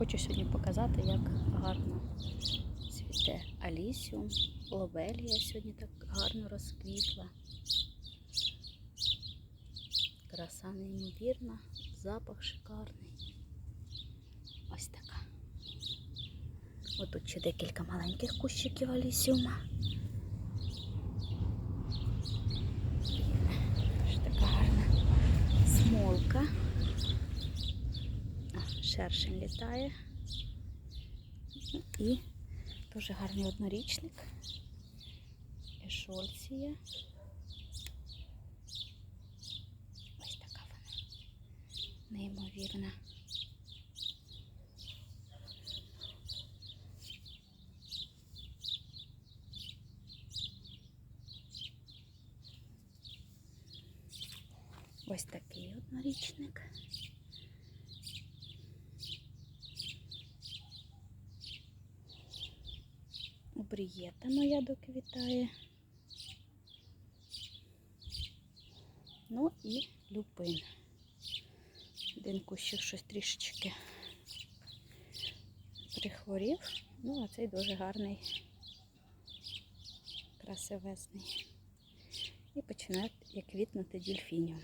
Хочу сьогодні показати, як гарно цвіте алісіум, лобелія сьогодні так гарно розквітла. Краса неймовірна, запах шикарний. Ось така. Отут ще декілька маленьких кущиків алісіума. Ось така гарна смолка. Шершень літає. І дуже гарний однорічник. Ешольція. Ось така вона. Неймовірна. Ось такий однорічник. Обрієта моя доквітає. Ну і люпин. Один кущик щось трішечки прихворів. Ну, а цей дуже гарний, красивезний. І починає як квітнути дільфініум.